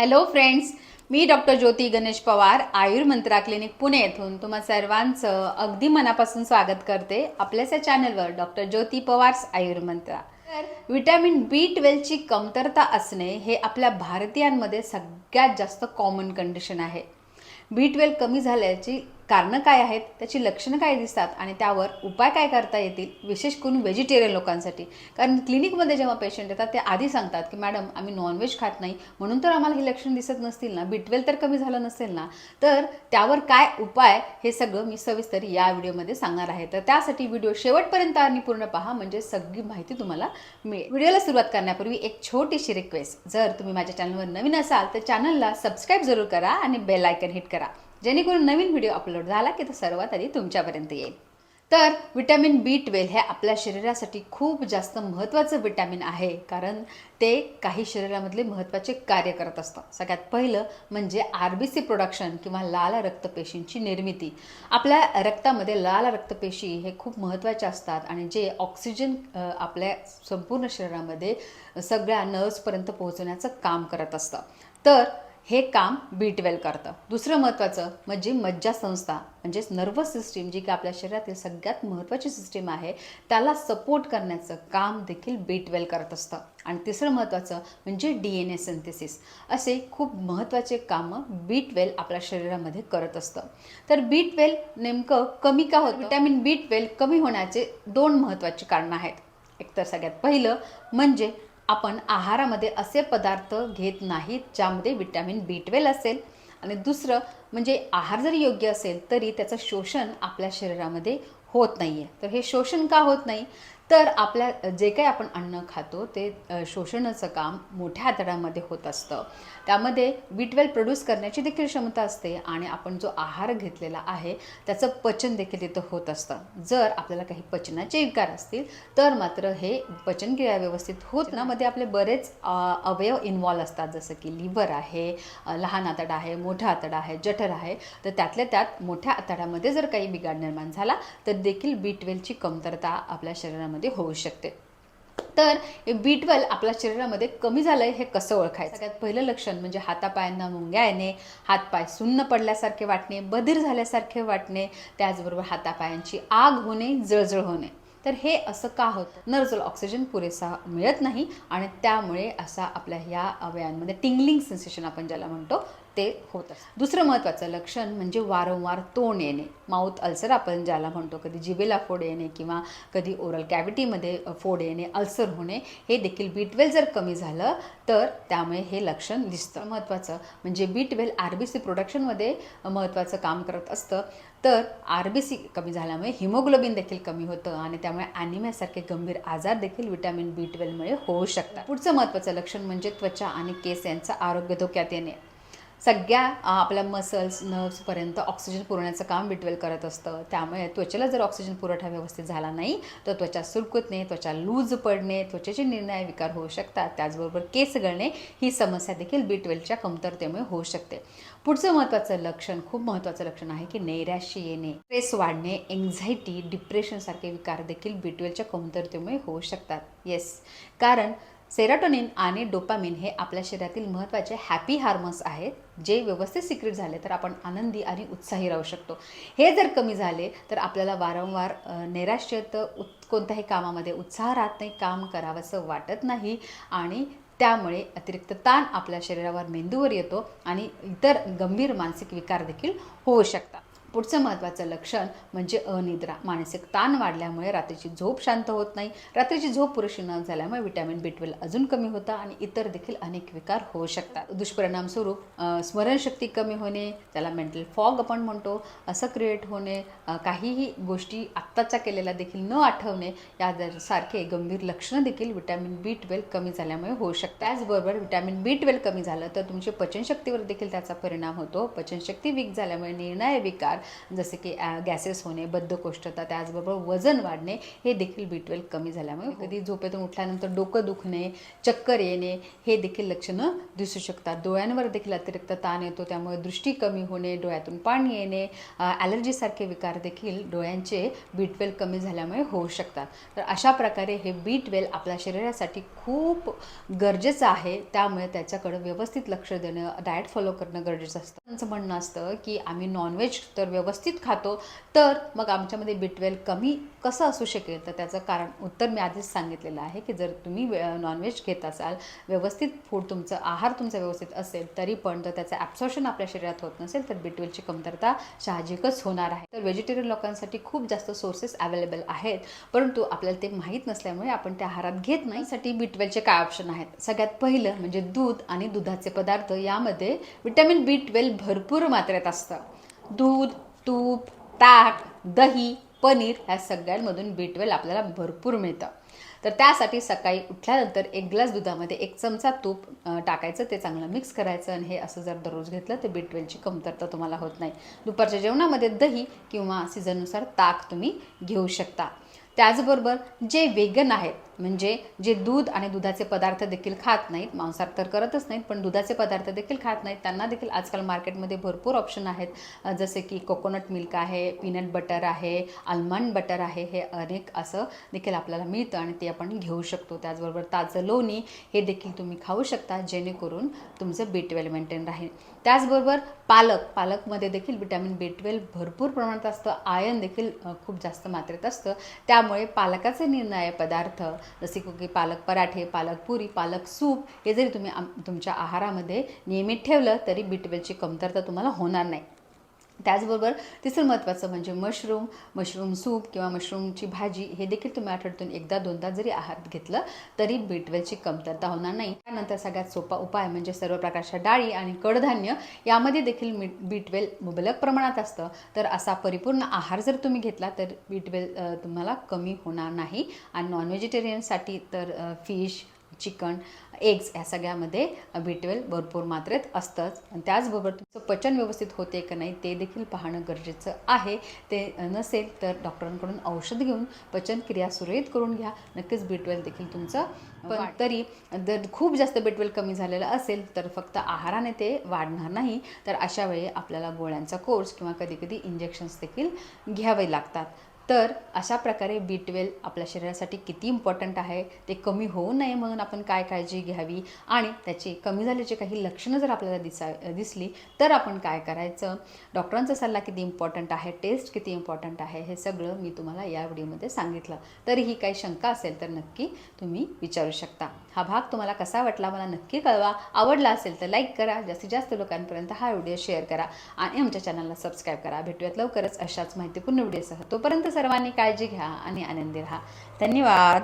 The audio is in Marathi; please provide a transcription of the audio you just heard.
हॅलो फ्रेंड्स मी डॉक्टर ज्योती गणेश पवार आयुर्मंत्रा क्लिनिक पुणे येथून तुम्हा सर्वांचं अगदी मनापासून स्वागत करते आपल्याच या चॅनलवर डॉक्टर ज्योती पवार्स आयुर्मंत्रा तर विटॅमिन बी ट्वेल्वची कमतरता असणे हे आपल्या भारतीयांमध्ये सगळ्यात जास्त कॉमन कंडिशन आहे. बी ट्वेल्व कमी झाल्याची कारणं काय आहेत त्याची लक्षणं काय दिसतात आणि त्यावर उपाय काय करता येतील विशेष करून व्हेजिटेरियन लोकांसाठी. कारण क्लिनिकमध्ये जेव्हा पेशंट येतात ते आधी सांगतात की मॅडम आम्ही नॉनव्हेज खात नाही. म्हणून तर आम्हाला ही लक्षणं दिसत नसतील ना बी तर कमी झालं नसेल ना तर त्यावर काय उपाय हे सगळं मी सविस्तर या व्हिडिओमध्ये सांगणार आहे. तर त्यासाठी व्हिडिओ शेवटपर्यंत आणि पूर्ण पहा म्हणजे सगळी माहिती तुम्हाला मिळेल. व्हिडिओला सुरुवात करण्यापूर्वी एक छोटीशी रिक्वेस्ट जर तुम्ही माझ्या चॅनलवर नवीन असाल तर चॅनलला सबस्क्राईब जरूर करा आणि बेल आयकन हिट करा. जेणेकरून नवीन व्हिडिओ अपलोड झाला की तो सर्वात आधी तुमच्यापर्यंत येईल. तर विटॅमिन बी ट्वेल्व हे आपल्या शरीरासाठी खूप जास्त महत्त्वाचं विटॅमिन आहे कारण ते काही शरीरामधले महत्त्वाचे कार्य करत असतं. सगळ्यात पहिलं म्हणजे आर बी सी प्रोडक्शन किंवा लाल रक्तपेशींची निर्मिती. आपल्या रक्तामध्ये लाल रक्तपेशी हे खूप महत्त्वाचे असतात आणि जे ऑक्सिजन आपल्या संपूर्ण शरीरामध्ये सगळ्या नर्व्सपर्यंत पोहोचवण्याचं काम करत असतं. तर हे काम बी ट्वेल्व करतं. दुसरं महत्त्वाचं म्हणजे मज्जा संस्था म्हणजेच नर्वस सिस्टीम जी की आपल्या शरीरातील सगळ्यात महत्त्वाची सिस्टीम आहे त्याला सपोर्ट करण्याचं काम देखील बी ट्वेल्व करत असतं. आणि तिसरं महत्त्वाचं म्हणजे डी एन ए सिंथेसिस असे खूप महत्त्वाचे कामं बी ट्वेल्व आपल्या शरीरामध्ये करत असतं. तर बी ट्वेल्व नेमकं कमी का होतं? विटॅमिन बी ट्वेल्व कमी होण्याचे दोन महत्त्वाची कारणं आहेत. एकतर सगळ्यात पहिलं म्हणजे आपण आहारामध्ये असे पदार्थ घेत नाहीत ज्यामध्ये विटॅमिन बी ट्वेल्व असेल. आणि दुसरं म्हणजे आहार जरी योग्य असेल तरी त्याचं शोषण आपल्या शरीरामध्ये होत नाही आहे तर हे शोषण का होत नाही? तर आपल्या जे काही आपण अन्न खातो ते शोषणाचं काम मोठ्या आतड्यामध्ये होत असतं. त्यामध्ये विटवेल प्रोड्यूस करण्याची देखील क्षमता असते आणि आपण जो आहार घेतलेला आहे त्याचं पचन देखील तिथं होत असतं. जर आपल्याला काही पचनाचे विकार असतील तर मात्र हे पचनक्रिया व्यवस्थित होत ना मध्ये आपले बरेच अवयव इन्वॉल्व असतात. जसं की लिव्हर आहे लहान आतडा आहे मोठा आतडा आहे जठर आहे तर त्यातल्या त्यात मोठ्या आतड्यामध्ये जर काही बिघाड निर्माण झाला तर देखील बीटवेलची कमतरता आपल्या शरीरामध्ये होऊ शकते. तर बी ट्वेल्व आपल्या शरीरामध्ये कमी झालंय हे कसं ओळखायचं? सगळ्यात पहिलं लक्षण म्हणजे हातापायांना मुंग्या येणे हातपाय सुन्न पडल्यासारखे वाटणे बधीर झाल्यासारखे वाटणे त्याचबरोबर हातापायांची आग होणे जळजळ होणे. तर हे असं का होतं? नर्जल ऑक्सिजन पुरेसा मिळत नाही आणि त्यामुळे असा आपल्या ह्या अवयांमध्ये टिंगलिंग सेन्सेशन आपण ज्याला म्हणतो ते होतं दुसरं महत्त्वाचं लक्षण म्हणजे वारंवार तोंड येणे. माउथ अल्सर आपण ज्याला म्हणतो कधी जिबेला फोड येणे किंवा कधी ओरल कॅव्हिटीमध्ये फोड येणे अल्सर होणे हे देखील बीटवेल जर कमी झालं तर त्यामुळे हे लक्षण दिसतं. महत्त्वाचं म्हणजे बीटवेल आर बी सी प्रोडक्शनमध्ये महत्त्वाचं काम करत असतं. तर आर बी सी कमी झाल्यामुळे हिमोग्लोबिन देखील कमी होतं आणि त्यामुळे ॲनिमियासारखे गंभीर आजार देखील विटॅमिन बी ट्वेल्वमुळे होऊ शकतात. पुढचं महत्त्वाचं लक्षण म्हणजे त्वचा आणि केस यांचं आरोग्य धोक्यात येणे. सगळ्या आपल्या मसल्स नर्व्सपर्यंत ऑक्सिजन पुरवण्याचं काम बिटवेल करत असतं. त्यामुळे त्वचेला जर ऑक्सिजन पुरवठा व्यवस्थित झाला नाही तर त्वचा सुरकुतणे त्वचा लूज पडणे त्वचेचे निर्णय विकार होऊ शकतात. त्याचबरोबर केस गळणे ही समस्या देखील बी कमतरतेमुळे होऊ शकते. पुढचं महत्त्वाचं लक्षण खूप महत्त्वाचं लक्षण आहे की नैराश्य येणे स्ट्रेस वाढणे एन्झायटी डिप्रेशनसारखे विकार देखील बी कमतरतेमुळे होऊ शकतात. येस कारण सेराटोनिन आणि डोपामिन हे आपल्या शरीरातील महत्त्वाचे हॅपी हार्मोन्स आहेत जे व्यवस्थित सिक्रेट झाले तर आपण आनंदी आणि उत्साही राहू शकतो. हे जर कमी झाले तर आपल्याला वारंवार नैराश्यत नैराश्य उत कोणत्याही कामामध्ये उत्साह राहत नाही काम करावंसं वाटत नाही आणि त्यामुळे अतिरिक्त ताण आपल्या शरीरावर मेंदूवर येतो आणि इतर गंभीर मानसिक विकार देखील होऊ शकतात. पुढचं महत्त्वाचं लक्षण म्हणजे अनिद्रा. मानसिक ताण वाढल्यामुळे रात्रीची झोप शांत होत नाही. रात्रीची झोप पुरेशी न झाल्यामुळे विटॅमिन बी ट्वेल्व अजून कमी होतं आणि इतर देखील अनेक विकार होऊ शकतात. दुष्परिणाम स्वरूप स्मरणशक्ती कमी होणे त्याला मेंटल फॉग आपण म्हणतो असं क्रिएट होणे काहीही गोष्टी आत्ताच्या केलेल्या देखील न आठवणे या सारखे गंभीर लक्षणं देखील विटॅमिन बी ट्वेल्व कमी झाल्यामुळे होऊ शकतात. त्याचबरोबर विटॅमिन बी ट्वेल्व कमी झालं तर तुमची पचनशक्तीवर देखील त्याचा परिणाम होतो. पचनशक्ती वीक झाल्यामुळे निर्णय विकार जसे की गॅसेस होणे बद्धकोष्ठता त्याचबरोबर वजन वाढणे हे देखील बी ट्वेल्व कमी झाल्यामुळे कधी झोपेतून उठल्यानंतर डोकं दुखणे चक्कर येणे हे देखील लक्षणं दिसू शकतात. डोळ्यांवर देखील अतिरिक्त ताण येतो त्यामुळे दृष्टी कमी होणे डोळ्यातून पाणी येणे ॲलर्जीसारखे विकार देखील डोळ्यांचे बी ट्वेल्व कमी झाल्यामुळे होऊ शकतात. तर अशा प्रकारे हे बी ट्वेल्व आपल्या शरीरासाठी खूप गरजेचं आहे. त्यामुळे त्याच्याकडे व्यवस्थित लक्ष देणं डाएट फॉलो करणं गरजेचं असतं. त्यांचं म्हणणं असतं की आम्ही नॉनव्हेज तर व्यवस्थित खातो तर मग आमच्यामध्ये बी ट्वेल्व कमी कसं असू शकेल? तर त्याचं कारण उत्तर मी आधीच सांगितलेलं आहे की जर तुम्ही नॉनव्हेज घेत असाल व्यवस्थित फूड तुमचं आहार तुमचा व्यवस्थित असेल तरी पण जर त्याचं ॲब्सॉर्शन आपल्या शरीरात होत नसेल तर बी ट्वेल्वची कमतरता साहजिकच होणार आहे. तर व्हेजिटेरियन लोकांसाठी खूप जास्त सोर्सेस अवेलेबल आहेत परंतु आपल्याला ते माहीत नसल्यामुळे आपण त्या आहारात घेत नाही. साठी बी ट्वेल्वचे काय ऑप्शन आहेत? सगळ्यात पहिलं म्हणजे दूध आणि दुधाचे पदार्थ यामध्ये विटॅमिन बी ट्वेल्व भरपूर मात्रेत असतं. दूध तूप ताक दही पनीर ह्या सगळ्यांमधून बी ट्वेल्व आपल्याला भरपूर मिळतं. तर त्यासाठी सकाळी उठल्यानंतर एक ग्लास दुधामध्ये एक चमचा तूप टाकायचं ते चांगलं मिक्स करायचं आणि हे असं जर दररोज घेतलं तर बी ट्वेल्वची कमतरता तुम्हाला होत नाही. दुपारच्या जेवणामध्ये दही किंवा सीझननुसार ताक तुम्ही घेऊ शकता. त्याचबरोबर जे वेगन आहेत म्हणजे जे दूध आणि दुधाचे पदार्थ देखील खात नाहीत मांसाहार तर करतच नाहीत पण दुधाचे पदार्थ देखील खात नाहीत त्यांना देखील आजकाल मार्केटमध्ये भरपूर ऑप्शन आहेत. जसे की कोकोनट मिल्क आहे पीनट बटर आहे आल्मंड बटर आहे हे अनेक असं देखील आपल्याला मिळतं आणि ते आपण घेऊ शकतो. त्याचबरोबर ताजं लोणी हे देखील तुम्ही खाऊ शकता जेणेकरून तुमचं बी ट्वेल्व मेंटेन राहील. त्याचबरोबर पालक पालकमध्ये देखील विटॅमिन बी ट्वेल्व भरपूर प्रमाणात असतं आयन देखील खूप जास्त मात्रेत असतं. त्यामुळे पालकाचे निर्णय पदार्थ जसे की पालक पराठे पालक पुरी पालक सूप हे जरी तुम्ही आम तुमच्या आहारामध्ये नियमित ठेवलं तरी बी ट्वेल्वची कमतरता तुम्हाला होणार नाही. त्याचबरोबर तिसरं महत्त्वाचं म्हणजे मशरूम मशरूम सूप किंवा मशरूमची भाजी हे देखील तुम्ही आठवड्यातून एकदा दोनदा जरी आहात घेतलं तरी बीटवेलची कमतरता होणार नाही. त्यानंतर सगळ्यात सोपा उपाय म्हणजे सर्व प्रकारच्या डाळी आणि कडधान्य यामध्ये देखील मी बी मुबलक प्रमाणात असतं. तर असा परिपूर्ण आहार जर तुम्ही घेतला तर बीटवेल तुम्हाला कमी होणार नाही. आणि नॉन व्हेजिटेरियनसाठी तर फिश चिकन एग्स या सगळ्यामध्ये बी ट्वेल्व भरपूर मात्रेत असतंच. आणि त्याचबरोबर तुमचं पचन व्यवस्थित होते का नाही ते देखील पाहणं गरजेचं आहे. ते नसेल तर डॉक्टरांकडून औषध घेऊन पचनक्रिया सुरळीत करून घ्या. नक्कीच बी ट्वेल्व देखील तुमचं पण तरी जर खूप जास्त बी ट्वेल्व कमी झालेलं असेल तर फक्त आहाराने ते वाढणार नाही. तर अशा वेळी आपल्याला गोळ्यांचा कोर्स किंवा कधी कधी इंजेक्शन्स देखील घ्यावे लागतात. तर अशा प्रकारे बी ट्वेल्व आपल्या शरीरासाठी किती इम्पॉर्टंट आहे ते कमी होऊ नये म्हणून आपण काय काळजी घ्यावी आणि त्याची कमी झाल्याची काही लक्षणं जर आपल्याला दिसा दिसली तर आपण काय करायचं? डॉक्टरांचा सल्ला किती इम्पॉर्टंट आहे? टेस्ट किती इम्पॉर्टंट आहे? हे सगळं मी तुम्हाला या व्हिडिओमध्ये सांगितलं. तरीही काही शंका असेल तर नक्की तुम्ही विचारू शकता. हा भाग तुम्हाला कसा वाटला मला नक्की कळवा. आवडला असेल तर लाईक करा. जास्तीत जास्त लोकांपर्यंत हा व्हिडिओ शेअर करा आणि आमच्या चॅनलला सबस्क्राईब करा. भेटूयात लवकरच अशाच माहितीपूर्ण व्हिडिओसह तोपर्यंत सर्वांनी काळजी घ्या आणि आनंदी राहा. धन्यवाद.